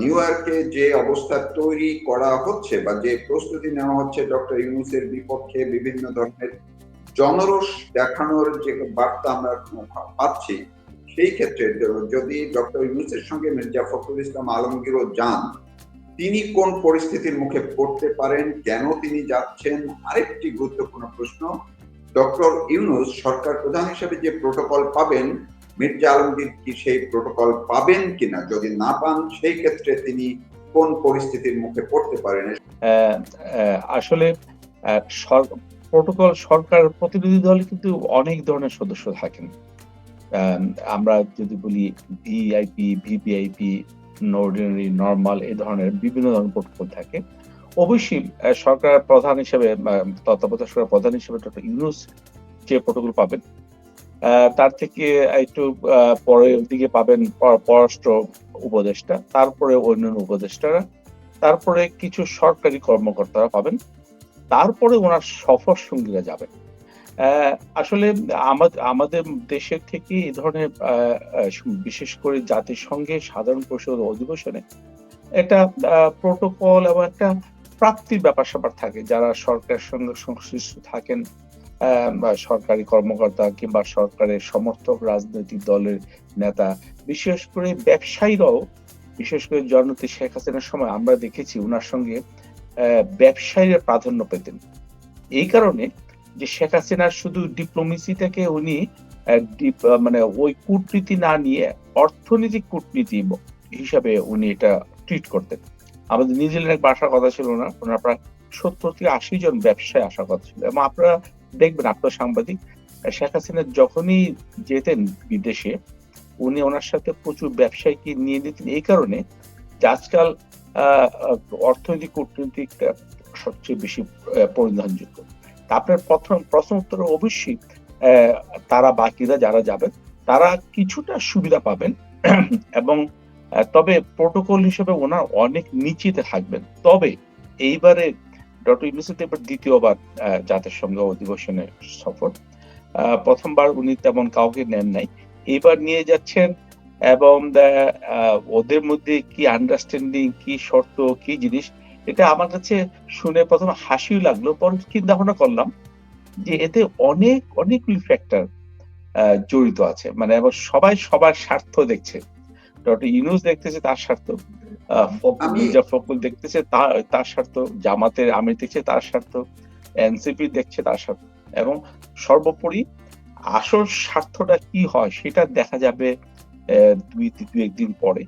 New ইয়র্কে যে অবস্থা তৈরি করা হচ্ছে বা যে প্রস্তুতি নেওয়া হচ্ছে ডক্টর ইউনুসের বিপক্ষে বিভিন্ন ধরনের জনরোষ দেখানোর যে বার্তা আমরা পাচ্ছি, সেই ক্ষেত্রে যদি ডক্টর ইউনুসের সঙ্গে মির্জা ফখরুল ইসলাম আলমগীরও যান, তিনি কোন পরিস্থিতির মুখে পড়তে পারেন, কেন তিনি যাচ্ছেন, আরেকটি গুরুত্বপূর্ণ প্রশ্ন, ডক্টর ইউনুস সরকার প্রধান হিসেবে যে প্রোটোকল পাবেন মির্জা আলমগীর কি সেই প্রোটোকল পাবেন কিনা? যদি না পান, সেই ক্ষেত্রে তিনি কোন পরিস্থিতির মুখে পড়তে পারেন? আসলে প্রোটোকল সরকার প্রতিনিধি দলে কিন্তু অনেক ধরনের সদস্য থাকেন। আমরা যদি বলি ভিআইপি ভিভিআইপি অর্ডিনারি নর্মাল এই ধরনের বিভিন্ন ধরনের প্রোটোকল থাকে। অবশ্যই সরকার প্রধান হিসেবে তত্ত্বাবধায়ক সরকার প্রধান হিসেবে ডক্টর ইউনুস যে প্রোটোকল পাবেন তার থেকে একটু পরের দিকে পাবেন পররাষ্ট্র উপদেষ্টা, তারপরে অন্যান্য উপদেষ্টারা, তারপরে কিছু সরকারি কর্মকর্তারা পাবেন, তারপরে ওনার সফর সঙ্গীরা যাবেন। আসলে আমাদের দেশের থেকে এই ধরনের বিশেষ করে জাতিসংঘের সাধারণ পরিষদ অধিবেশনে একটা প্রোটোকল এবং একটা প্রাপ্তির ব্যাপার স্যাপার থাকে, যারা সরকারের সঙ্গে সংশ্লিষ্ট থাকেন সরকারি কর্মকর্তা কিংবা সরকারের সমর্থক রাজনৈতিক দলের নেতা, বিশেষ করে ব্যবসায়ীরাও, বিশেষ করে জননেত্রী শেখ হাসিনার সময় আমরা দেখেছি ওনার সঙ্গে ব্যবসায়ীরা প্রাধান্য পেতেন। এই কারণে যে শেখ হাসিনার শুধু ডিপ্লোমেসিটাকে উনি মানে ওই কূটনীতি না নিয়ে অর্থনৈতিক কূটনীতি হিসাবে উনি এটা ট্রিট করতেন। আমাদের নিউজিল্যান্ডের বাসার কথা ছিল না, ওনার প্রায় সত্তর থেকে আশি জন ব্যবসায় আসার কথা ছিল। এবং আপনারা দেখবেন আপনার সাংবাদিক শেখ হাসিনা যখনই যেতেন বিদেশে, উনি ওনার সাথে প্রচুর ব্যবসায়ীকে নিয়ে নিতেন, এই কারণে আজকাল অর্থনৈতিক কূটনীতিকটা সবচেয়ে বেশি পরিধানযোগ্য। আপনার প্রথম প্রথম উত্তর অবশ্যই তারা বাকিরা যারা যাবেন, তারা কিছুটা সুবিধা পাবেন, এবং তবে প্রোটোকল হিসেবে ওনার অনেক নিচেতে থাকবেন। তবে এইবারে ডক্টর ইউনুসের এবার দ্বিতীয়বার জাতিসংঘ অধিবেশনে সফর। প্রথমবার উনি তেমন কাউকে নেন নাই। এবার নিয়ে যাচ্ছেন এবং ওদের মধ্যে কি আন্ডারস্ট্যান্ডিং কি শর্ত, কি জিনিস, এটা আমার কাছে শুনে প্রথমে হাসিও লাগল, পরে চিন্তা ভাবনা করলাম যে এতে অনেক, অনেকগুলি ফ্যাক্টর জড়িত আছে। মানে এবার সবাই সবার স্বার্থ দেখছে। ডক্টর ইউনুস দেখতেছে, তার স্বার্থ। মির্জা ফখরুল দেখতেছে তার স্বার্থ জামাতের আমির দেখছে তার স্বার্থ এনসিপি দেখছে তার স্বার্থ। এবং সর্বোপরি আসল স্বার্থটা কি হয় সেটা দেখা যাবে দুই দুই একদিন পরে।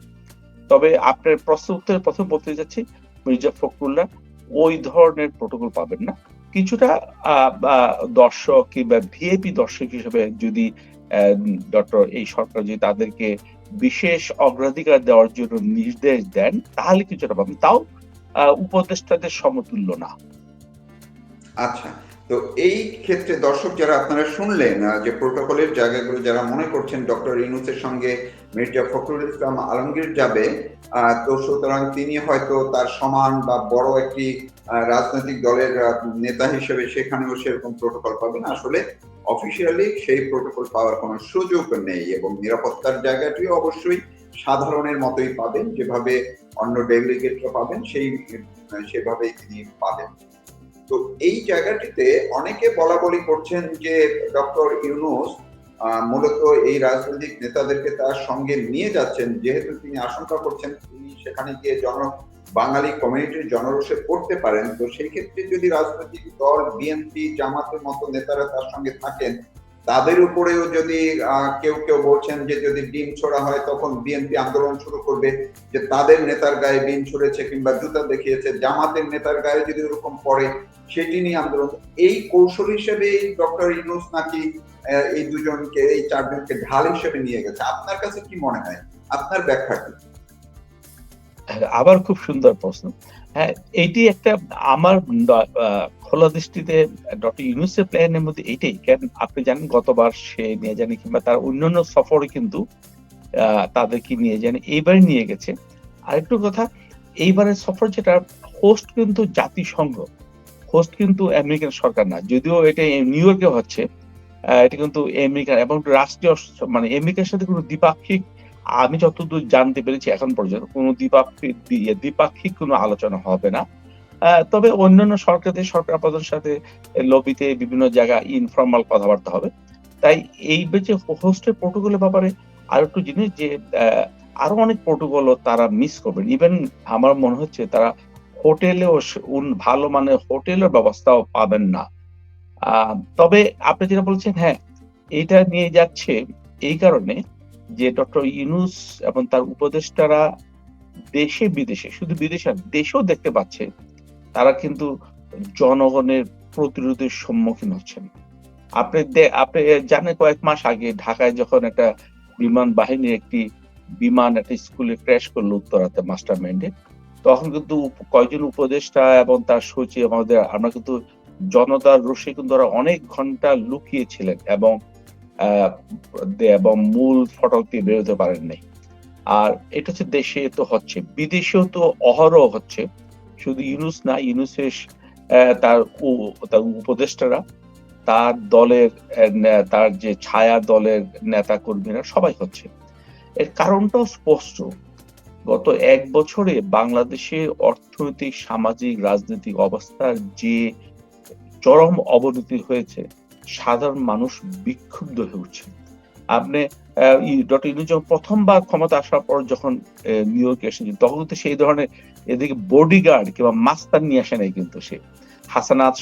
তবে আপনার প্রশ্ন উত্তরে প্রথম বলতে যাচ্ছি মির্জা ফখরুল্লাহ ওই ধরনের প্রোটোকল পাবেন না। কিছুটা দর্শক কিংবা ভিএপি দর্শক হিসেবে যদি ডক্টর এই সরকার যদি তাদেরকে বিশেষ অগ্রাধিকার দেওয়ার জন্য নির্দেশ দেন তাহলে কিছুটা পাবেন। তাও উপদেষ্টাদের সমতুল্য না। আচ্ছা। তো এই ক্ষেত্রে দর্শক যারা আপনারা শুনলেন যে প্রোটোকলের জায়গাগুলো যারা মনে করছেন ডক্টর ইনুসের সঙ্গে মির্জা ফখরুল ইসলাম আলমগীর যাবে তো সুতরাং তিনি হয়তো তার সমান বা বড় একটি রাজনৈতিক দলের নেতা হিসেবে সেখানেও সেরকম প্রোটোকল পাবেন আসলে অফিসিয়ালি সেই প্রোটোকল পাওয়ার কোনো সুযোগ নেই এবং নিরাপত্তার জায়গাটিও অবশ্যই সাধারণের মতোই পাবেন। যেভাবে অন্য ডেলিগেটরা পাবেন, সেই সেভাবেই তিনি পাবেন। তো এই জায়গাটিতে অনেকে বলা বলি করছেন যে ডক্টর ইউনুস মূলত এই রাজনৈতিক নেতাদেরকে তার সঙ্গে নিয়ে যাচ্ছেন। যেহেতু তিনি আশঙ্কা করছেন তিনি সেখানে গিয়ে জন, বাঙালি কমিউনিটির জনরোষে পড়তে পারেন। তো সেই ক্ষেত্রে যদি রাজনৈতিক দল, বিএনপি, জামাতের মতো নেতারা তার সঙ্গে থাকেন তাদের উপরেও যদি কেউ কেউ বলছেন যে যদি ডিম ছোড়া হয়, তখন বিএনপি আন্দোলন শুরু করবে, যে তাদের নেতার গায়ে ডিম ছড়েছে কিংবা জুতা দেখিয়েছে, জামাতের নেতার গায়ে যদি ওরকম পড়ে, সেটি নিয়ে আন্দোলন। এই কৌশল হিসেবে ডক্টর ইউনুস নাকি এই দুজনকে, এই চারজনকে ঢাল হিসেবে নিয়ে গেছে। আপনার কাছে কি মনে হয়? আপনার ব্যাখ্যা কি? আবার খুব সুন্দর প্রশ্ন। হ্যাঁ এইটি একটা আমার খোলা দৃষ্টিতে ডক্টর ইউনুসের প্ল্যানের মধ্যে এইটাই কেন আপনি জানেন, গতবার সে নিয়ে জানি কিংবা তার অন্যান্য সফরে কিন্তু তাদেরকে নিয়ে জানি এইবারে নিয়ে গেছে। আরেকটু কথা, এইবারের সফর যেটা হোস্ট কিন্তু জাতিসংঘ হোস্ট কিন্তু আমেরিকান সরকার না। যদিও এটা নিউ ইয়র্কে হচ্ছে এটা কিন্তু আমেরিকান এবং রাষ্ট্রীয় মানে আমেরিকার সাথে কোনো দ্বিপাক্ষিক আমি যতদূর জানতে পেরেছি এখন পর্যন্ত কোনো দ্বিপাক্ষিক দ্বি- দ্বিপাক্ষিক কোনো আলোচনা হবে না। তবে অন্যান্য সরকারের সরকার প্রধানের সাথে লবিতে বিভিন্ন জায়গায় ইনফর্মাল কথাবার্তা হবে। তাই এই যে হোস্টের প্রোটোকলের ব্যাপারে আর একটু জিনিস যে আরও অনেক প্রোটোকল তারা মিস করবেন। ইভেন আমার মনে হচ্ছে তারা হোটেলেও ভালো মানের হোটেলের ব্যবস্থাও পাবেন না। তবে আপনি যেটা বলছেন হ্যাঁ এটা নিয়ে যাচ্ছে এই কারণে যে ডক্টর ইউনুস এবং তার উপদেষ্টারা দেশে বিদেশে, শুধু বিদেশে দেশেও দেখতে পাচ্ছে, তারা কিন্তু জনগণের প্রতিরোধের সম্মুখীন হচ্ছেন। আপনি আপনি জানেন কয়েক মাস আগে ঢাকায় যখন একটা বিমান বাহিনীর একটি বিমান, একটা স্কুলে ক্র্যাশ করল উত্তরাতে মাস্টার মাইন্ডে, তখন কিন্তু কয়েকজন উপদেষ্টা এবং তার সচিব আমাদের, আমরা কিন্তু জনতার রোষে কিন্তু ওরা অনেক ঘণ্টা লুকিয়েছিলেন এবং এবং মূল ফটক দিয়ে বেরোতে পারেন নাই আর এটা হচ্ছে দেশে তো হচ্ছে, বিদেশেও তো অহরহ হচ্ছে। শুধু ইউনুস না, ইউনুসের তার তার উপদেষ্টারা, তার দলের তার যে ছায়া দলের নেতা কর্মীরা সবাই হচ্ছে। এর কারণটাও স্পষ্ট। গত এক বছরে বাংলাদেশে অর্থনৈতিক, সামাজিক, রাজনৈতিক অবস্থার যে চরম অবনতি হয়েছে সাধারণ মানুষ বিক্ষুব্ধ হয়ে উঠছে আপনি ডক্টর যখন প্রথমবার ক্ষমতা আসার পর যখন নিউ ইয়র্কে এসেছেন, তখন সেই ধরনের এদিকে বডিগার্ড কিংবা নিয়ে আসে নাই কিন্তু সে।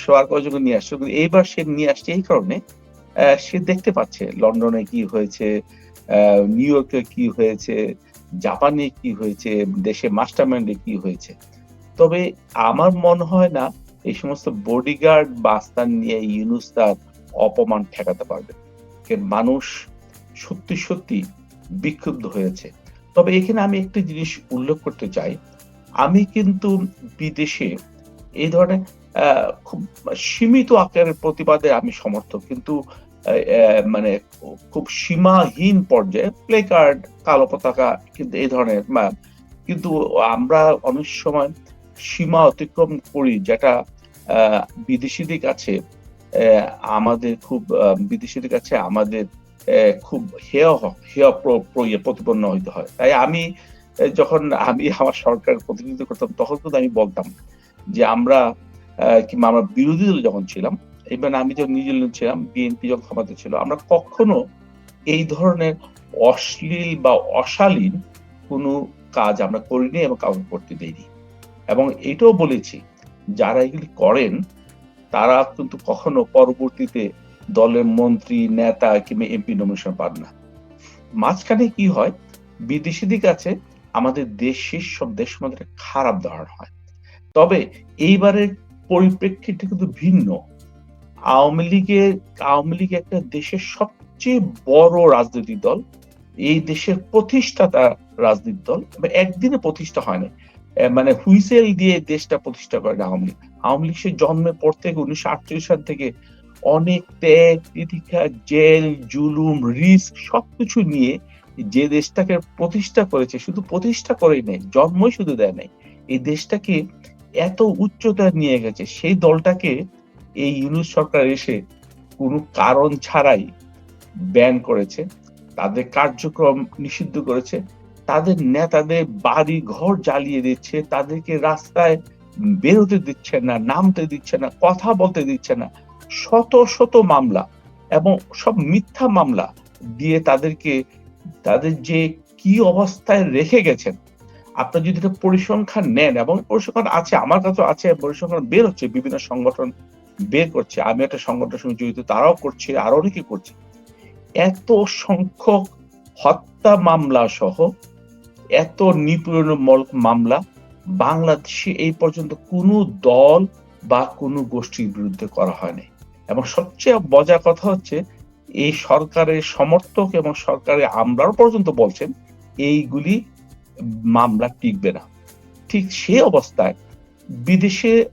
সোয়ার নিয়ে আসছে, কিন্তু এইবার সে নিয়ে আসছে এই কারণে সে দেখতে পাচ্ছে লন্ডনে কি হয়েছে নিউ ইয়র্কে কি হয়েছে, জাপানে কি হয়েছে, দেশে মাস্টারমাইন্ডে কি হয়েছে। তবে আমার মনে হয় না, এই সমস্ত বডিগার্ড বাস্তান নিয়ে ইউনুস অপমান ঠেকাতে পারবে। মানুষ সত্যি সত্যি বিক্ষুব্ধ হয়েছে। তবে এখানে আমি একটি জিনিস উল্লেখ করতে চাই। আমি কিন্তু বিদেশে এই ধরনের খুব সীমিত আকারের প্রতিবাদে আমি সমর্থক। কিন্তু মানে খুব সীমাহীন পর্যায়ে প্লে কার্ড কালো পতাকা, কিন্তু এই ধরনের কিন্তু আমরা অনেক সময় সীমা অতিক্রম করি, যেটা বিদেশিদের কাছে আমাদের খুব বিদেশিদের কাছে আমাদের খুব হেয় হেয় ইয়ে প্রতিপন্ন হইতে হয়। তাই আমি যখন আমি আমার সরকার প্রতিনিধিত্ব করতাম, তখন কিন্তু আমি বলতাম যে আমরা কিংবা আমরা বিরোধী দল যখন ছিলাম ইভেন আমি যখন নিউজিল্যান্ড ছিলাম, বিএনপি যখন ক্ষমতা ছিল, আমরা কখনো এই ধরনের অশ্লীল বা অশালীন কোনো কাজ আমরা করিনি এবং কাউকে করতে দেইনি। এবং এটাও বলেছি, যারা এগুলি করেন তারা কিন্তু কখনো পরবর্তীতে দলের মন্ত্রী, নেতা কিংবা এমপি নমিনেশন পান না। মাঝখানে কি হয়? বিদেশিদের কাছে আমাদের দেশের সব দেশ মধ্যে খারাপ ধারণা হয়। তবে এইবারের পরিপ্রেক্ষিতে কিন্তু ভিন্ন। আওয়ামী লীগের আওয়ামী লীগ একটা দেশের সবচেয়ে বড় রাজনৈতিক দল। এই দেশের প্রতিষ্ঠাতা রাজনৈতিক দল একদিনে প্রতিষ্ঠা হয় না মানে হুইসেল দিয়ে দেশটা প্রতিষ্ঠা করে আওয়ামী লীগ। আওয়ামী লীগ সে জন্মের পর থেকে উনিশশো আটচল্লিশ সাল থেকে অনেক ত্যাগ, তিতিক্ষা, জেল, জুলুম, রিস্ক সবকিছু নিয়ে যে দেশটাকে প্রতিষ্ঠা করেছে, শুধু প্রতিষ্ঠা করেই নাই, জন্মই শুধু দেয় নাই, এই দেশটাকে এত উচ্চতায় নিয়ে গেছে, সেই দলটাকে এই ইউনুস সরকার এসে কোনো কারণ ছাড়াই ব্যান করেছে, তাদের কার্যক্রম নিষিদ্ধ করেছে তাদের নেতাদের বাড়ি ঘর জ্বালিয়ে দিচ্ছে, তাদেরকে রাস্তায় বেরোতে দিচ্ছে না, নামতে দিচ্ছে না, কথা বলতে দিচ্ছে না। শত শত মামলা এবং সব মিথ্যা মামলা দিয়ে তাদেরকে, তাদের যে কি অবস্থায় রেখে গেছেন। আপনার যদি একটা পরিসংখ্যান নেন এবং পরিসংখ্যান আছে, আমার কাছে আছে, পরিসংখ্যান বের হচ্ছে, বিভিন্ন সংগঠন বের করছে। আমি একটা সংগঠনের সঙ্গে জড়িত, তারাও করছে আরও অনেকে করছে। এত সংখ্যক হত্যা মামলা সহ এত নিপীড়নমূলক মামলা, বাংলাদেশে এই পর্যন্ত কোনো দল বা কোনো গোষ্ঠীর বিরুদ্ধে করা হয়নি। এবং সবচেয়ে মজার কথা হচ্ছে, এই সরকারের সমর্থক এবং সরকারের আমরাও পর্যন্ত বলছেন, এইগুলি মামলা টিকবে না। ঠিক সে অবস্থায় বিদেশে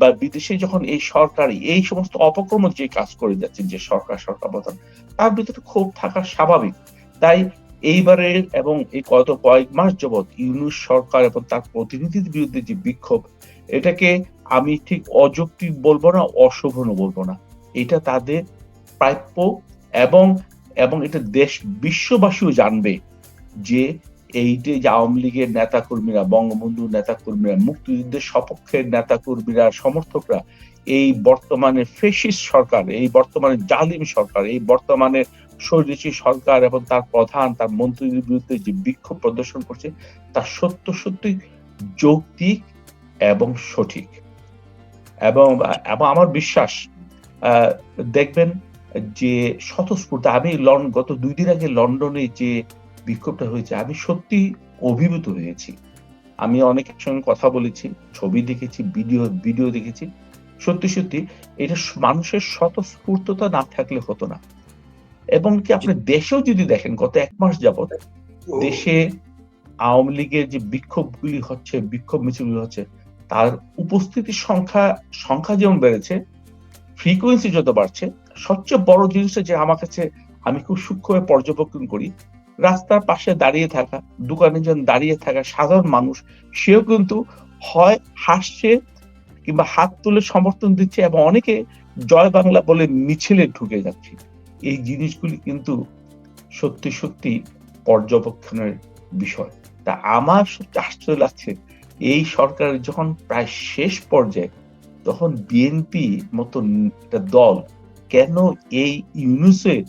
বা বিদেশে যখন এই সরকার, এই সমস্ত অপকর্ম যে কাজ করে যাচ্ছে, যে সরকার সরকার প্রধান, তার ভিতরে ক্ষোভ থাকা স্বাভাবিক। তাই এইবারের এবং এই গত কয়েক মাস যাবৎ ইউনুস সরকার এবং তার প্রতিনিধির বিরুদ্ধে যে বিক্ষোভ, এটাকে আমি ঠিক অযৌক্তিক বলব না অশোভনও বলব না। এটা তাদের প্রাপ্য এবং এবং এটা দেশ বিশ্ববাসীও জানবে যে এই যে আওয়ামী লীগের নেতা কর্মীরা বঙ্গবন্ধু নেতা কর্মীরা মুক্তিযুদ্ধের সপক্ষের নেতা কর্মীরা সমর্থকরা, এই বর্তমানে ফেসিস সরকার, এই বর্তমানে জালিম সরকার, এই বর্তমানে স্বৈরাচারী সরকার এবং তার প্রধান, তার মন্ত্রীদের বিরুদ্ধে যে বিক্ষোভ প্রদর্শন করছে, তা সত্য সত্যি যৌক্তিক এবং সঠিক। এবং এবং আমার বিশ্বাস দেখবেন যে স্বতঃস্ফূর্ত আমি গত দুই দিন আগে লন্ডনে যে বিক্ষোভটা হয়েছে, আমি সত্যি অভিভূত হয়েছি। আমি অনেকের সঙ্গে কথা বলেছি, ছবি দেখেছি, ভিডিও ভিডিও দেখেছি। সত্যি সত্যি এটা মানুষের স্বতঃস্ফূর্ততা না থাকলে হতো না। এবং কি আপনি দেশেও যদি দেখেন গত এক মাস যাবত দেশে আওয়ামী লীগের যে বিক্ষোভগুলি হচ্ছে বিক্ষোভ মিছিলগুলি হচ্ছে তার উপস্থিতির সংখ্যা সংখ্যা যেমন বেড়েছে ফ্রিকোয়েন্সি যত বাড়ছে সবচেয়ে বড় জিনিস যে আমার কাছে আমি খুব সূক্ষ্মভাবে পর্যবেক্ষণ করি রাস্তার পাশে দাঁড়িয়ে থাকা দোকানে যেন দাঁড়িয়ে থাকা সাধারণ মানুষ সেও কিন্তু হয় হাসছে কিংবা হাত তুলে সমর্থন দিচ্ছে এবং অনেকে জয় বাংলা বলে মিছিলে ঢুকে যাচ্ছে। এই জিনিসগুলি কিন্তু সত্যি সত্যি পর্যবেক্ষণের বিষয়। তা আমার সত্যি আশ্চর্য লাগছে এই সরকারের যখন প্রায় শেষ পর্যায়ে তখন বিএনপি মতো একটা দল কেন এই ইউনুসের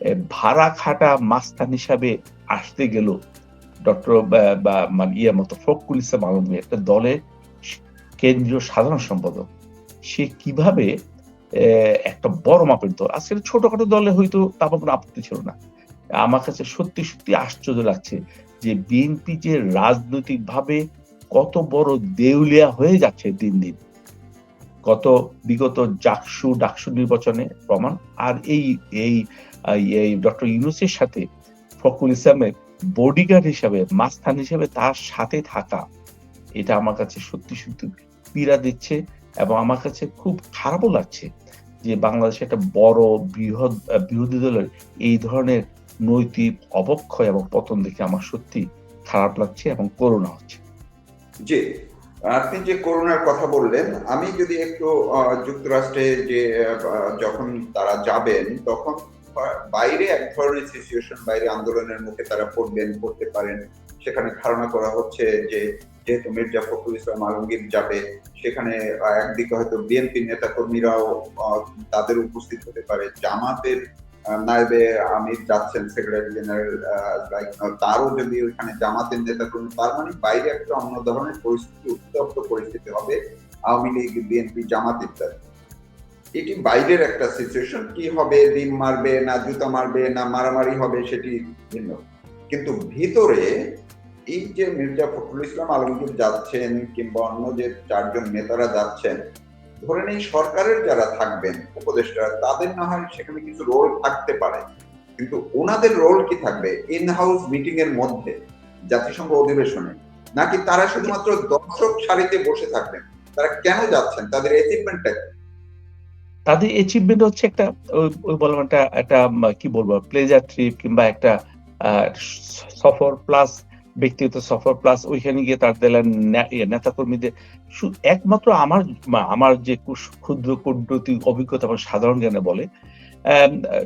এ, ভাড়া খাটা মাস্তান হিসাবে আসতে গেল? ডক্টর বা মানে ইয়ে মতো ফখরুল ইসলাম আলমগীর একটা দলের কেন্দ্রীয় সাধারণ সম্পাদক। সে কীভাবে একটা বড় মাপের দল। আজকে ছোটখাটো দলে হয়তো তারপর কোনো আপত্তি ছিল না। আমার কাছে সত্যি সত্যি আশ্চর্য লাগছে যে বিএনপি যে রাজনৈতিক ভাবে কত বড় দেউলিয়া হয়ে যাচ্ছে দিন দিন। গত বিগত জাকসু ডাকসু নির্বাচনে প্রমাণ। আর এই এই এই ডক্টর ইউনুসের সাথে ফখরুল ইসলামের বডিগার্ড হিসাবে, মাস্তান হিসেবে তার সাথে থাকা, এটা আমার কাছে সত্যি সত্যি পীড়া দিচ্ছে। এবং আমার কাছে খুব খারাপও লাগছে যে বাংলাদেশে একটা বড় বৃহৎ, বিরোধী দলের এই ধরনের নৈতিক অবক্ষয় এবং পতন দেখে আমার সত্যি খারাপ লাগছে এবং করুণা হচ্ছে। জি, আপনি যে করোনার কথা বললেন, আমি যদি একটু যুক্তরাষ্ট্রে যে যখন তারা যাবেন, তখন বাইরে এক ধরনের সিচুয়েশন বাইরে আন্দোলনের মুখে তারা পড়বেন, পড়তে পারেন। সেখানে ধারণা করা হচ্ছে যে যেহেতু মির্জা ফখরুল ইসলাম আলমগীর যাবে, সেখানে একদিকে হয়তো বিএনপি নেতা কর্মীরাও তাদের উপস্থিত হতে পারে। জামাতের নায়েবে আমির যাচ্ছেন, সেক্রেটারি জেনারেল তারও যদি ওইখানে জামাতের নেতা কর্মী তার মানে বাইরে একটা অন্য ধরনের পরিস্থিতি, উত্তপ্ত পরিস্থিতি হবে আওয়ামী লীগ, বিএনপি, জামাত ইত্যাদি। এটি বাইরের একটা সিচুয়েশন কি হবে ডিম মারবে, না জুতা মারবে, না মারামারি হবে, সেটি ভিন্ন। কিন্তু ভিতরে এই যে মির্জা ফখরুল ইসলাম আলমগীর যাচ্ছেন কিংবা অন্য যে চারজন নেতারা যাচ্ছেন, ধরে নেই সরকারের যারা থাকবেন উপদেষ্টা তাদের না হয় সেখানে কিছু রোল থাকতে পারে। কিন্তু ওনাদের রোল কি থাকবে ইন হাউস মিটিং এর মধ্যে, জাতিসংঘ অধিবেশনে? নাকি তারা শুধুমাত্র দর্শক সারিতে বসে থাকবেন? তারা কেন যাচ্ছেন? তাদের অ্যাচিভমেন্টটা তাদের অ্যাচিভমেন্ট হচ্ছে একটা বললাম একটা একটা কি বলব প্লেজার ট্রিপ কিংবা একটা সফর প্লাস ব্যক্তিগত সফর প্লাস ওইখানে গিয়ে তাদের নেতা কর্মীদের একমাত্র আমার আমার যে ক্ষুদ্র কূটনৈতিক অভিজ্ঞতা এবং সাধারণ জ্ঞানে বলে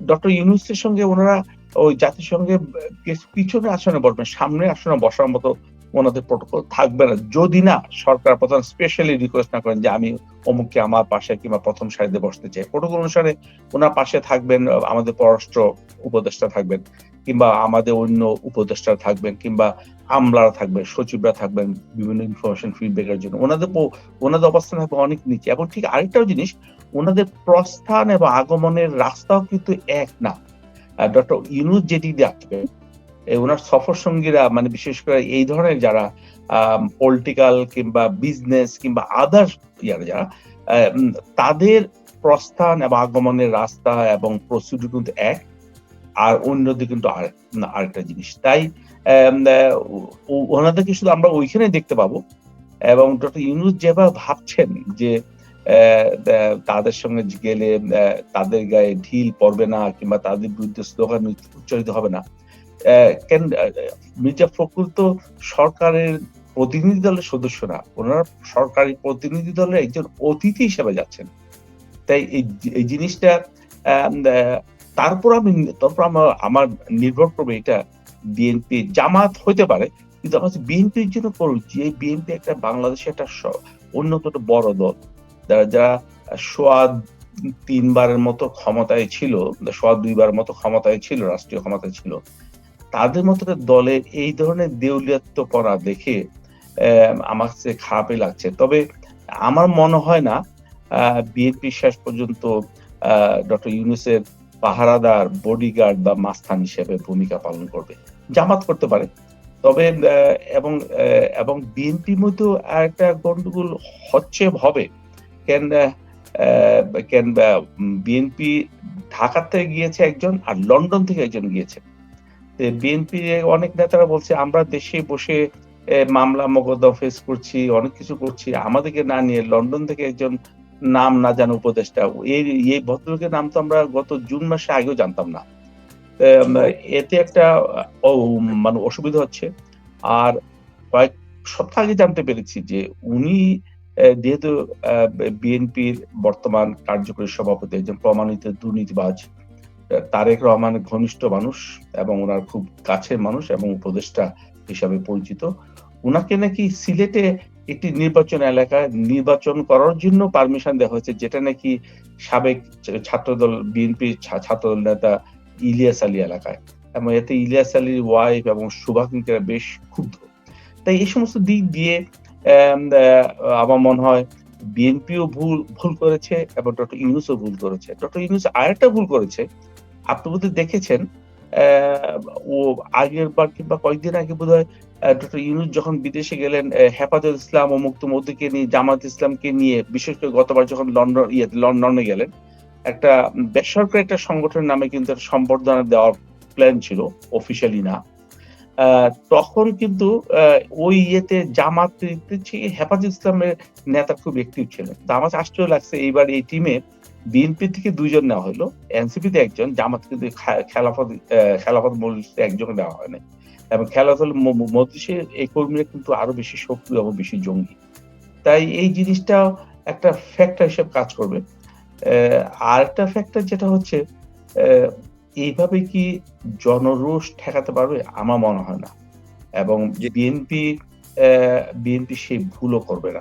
ডক্টর ইউনুসের সঙ্গে ওনারা ওই জাতিসংঘে পিছ- পিছনে আসনে বসবেন, সামনে আসনে বসার মতো ওনাদের প্রোটোকল থাকবে না। যদি না সরকার প্রধান স্পেশালি রিকোয়েস্ট না করেন যে আমি অমুককে আমার পাশে কিংবা প্রথম সারিতে বসতে চাই প্রোটোকল অনুসারে ওনার পাশে থাকবেন, আমাদের পররাষ্ট্র উপদেষ্টা থাকবেন। কিংবা আমাদের অন্য উপদেষ্টা থাকবেন কিংবা আমলারা থাকবেন, সচিবরা থাকবেন, বিভিন্ন ইনফরমেশন ফিডব্যাকের জন্য। ওনাদের ওনাদের অবস্থান থাকবে অনেক নিচে। এবং ঠিক আরেকটাও জিনিস, ওনাদের প্রস্থান এবং আগমনের রাস্তাও কিন্তু এক না। ডক্টর ইউনুস যেটি আসবেন ওনার সফর সঙ্গীরা মানে বিশেষ করে এই ধরনের যারা পলিটিক্যাল কিংবা বিজনেস কিংবা আদার্স ইয়ারা যারা তাদের প্রস্থান এবং আগমনের রাস্তা এবং প্রস্তুতি কিন্তু এক। আর অন্যদিকে কিন্তু আর আরেকটা জিনিস। তাই ওনাদেরকে শুধু আমরা ওইখানে দেখতে পাবো। এবং ডক্টর ইউনুস যেভাবে ভাবছেন যে তাদের সঙ্গে গেলে তাদের গায়ে ঢিল পড়বে না কিংবা তাদের বিরুদ্ধে স্লোগান উচ্চারিত হবে না কেন মির্জা ফখরুল তো সরকারের প্রতিনিধি দলের সদস্য না। ওনারা সরকারি প্রতিনিধি দলের একজন অতিথি হিসেবে যাচ্ছেন। তাই এই জিনিসটা তারপর আমি, তারপর আমার আমার নির্ভর করবে এটা বিএনপি জামাত হইতে পারে, কিন্তু আমার বিএনপির জন্য করুক যে বিএনপি একটা বাংলাদেশে একটা অন্যত বড় দল। যারা যারা সোয়া তিনবারের মতো ক্ষমতায় ছিল, সোয়া দুইবার মতো ক্ষমতায় ছিল, রাষ্ট্রীয় ক্ষমতায় ছিল, তাদের মতো দলের এই ধরনের দেউলিয়াত্বপনা দেখে আমার কাছে খারাপই লাগছে। তবে আমার মনে হয় না বিএনপি শেষ পর্যন্ত ডক্টর ইউনুসের পাহারাদার বডিগার্ড বা মাস্তান হিসেবে ভূমিকা পালন করবে। জামাত করতে পারে। তবে এবং এবং বিএনপির মধ্যেও একটা গন্ডগোল হচ্ছে, হবে। কেন কেন বিএনপি ঢাকা থেকে গিয়েছে একজন আর লন্ডন থেকে একজন গিয়েছে। বিএনপি অনেক নেতারা বলছে, আমরা দেশে বসে মামলা মোকদ্দমা ফেস করছি, অনেক কিছু করছি। আমাদেরকে না নিয়ে লন্ডন থেকে একজন নাম না জানা উপদেষ্টা। এই এই ভদ্রলোকের নাম তো আমরা গত জুন মাসে আগেও জানতাম না। এতে একটা মানে অসুবিধা হচ্ছে। আর কয়েক সপ্তাহ আগে জানতে পেরেছি যে উনি যেহেতু বিএনপির বর্তমান কার্যকরী সভাপতি, একজন প্রমাণিত দুর্নীতিবাজ তারেক রহমানের ঘনিষ্ঠ মানুষ এবং ওনার খুব কাছের মানুষ এবং উপদেষ্টা হিসাবে পরিচিত ওনাকে নাকি সিলেটে একটি নির্বাচন এলাকায় নির্বাচন করার জন্য পারমিশন দেওয়া হয়েছে, যেটা নাকি সাবেক ছাত্রদল বিএনপি ছাত্রদল নেতা ইলিয়াস আলী এলাকায়। এবং এতে ইলিয়াস আলীর ওয়াইফ এবং শুভাকাঙ্ক্ষীরা বেশ ক্ষুব্ধ। তাই এই সমস্ত দিক দিয়ে আমার মনে হয় বিএনপিও ভুল ভুল করেছে এবং ডক্টর ইউনুসও ভুল করেছে। ডক্টর ইউনুস আরেকটা ভুল করেছে। আপনি বোধহয় দেখেছেন ও আগের বার কিংবা কয়েকদিন আগে বোধ হয় ডক্টর ইউনুস যখন বিদেশে গেলেন হেফাজত ইসলাম ও মুক্ত মোদীকে নিয়ে, জামাত ইসলামকে নিয়ে, বিশেষ করে গতবার যখন লন্ডন ইয়ে লন্ডনে গেলেন, একটা বেসরকারি একটা সংগঠনের নামে কিন্তু সম্বর্ধনা দেওয়ার প্ল্যান ছিল অফিসিয়ালি না। তখন কিন্তু ওই ইয়েতে জামাত চেয়ে হেফাজত ইসলামের নেতা খুব অ্যাক্টিভ ছিলেন। তো আমার আশ্চর্য লাগছে, এইবার এই টিমে বিএনপি থেকে দুইজন নেওয়া হলো এনসিপি তে একজন, জামাত কিন্তু খেলাফত খেলাফত মজলিসে একজন নেওয়া হয়নি। এবং খেলাফত ম- মজলিসের এই কর্মীরা কিন্তু আরও বেশি সক্রিয় এবং বেশি জঙ্গি। তাই এই জিনিসটা একটা ফ্যাক্টর হিসেবে কাজ করবে। আর একটা ফ্যাক্টর যেটা হচ্ছে এইভাবে কি জনরোষ ঠেকাতে পারবে? আমার মনে হয় না। এবং। বিএনপি বিএনপি সেই ভুলও করবে না।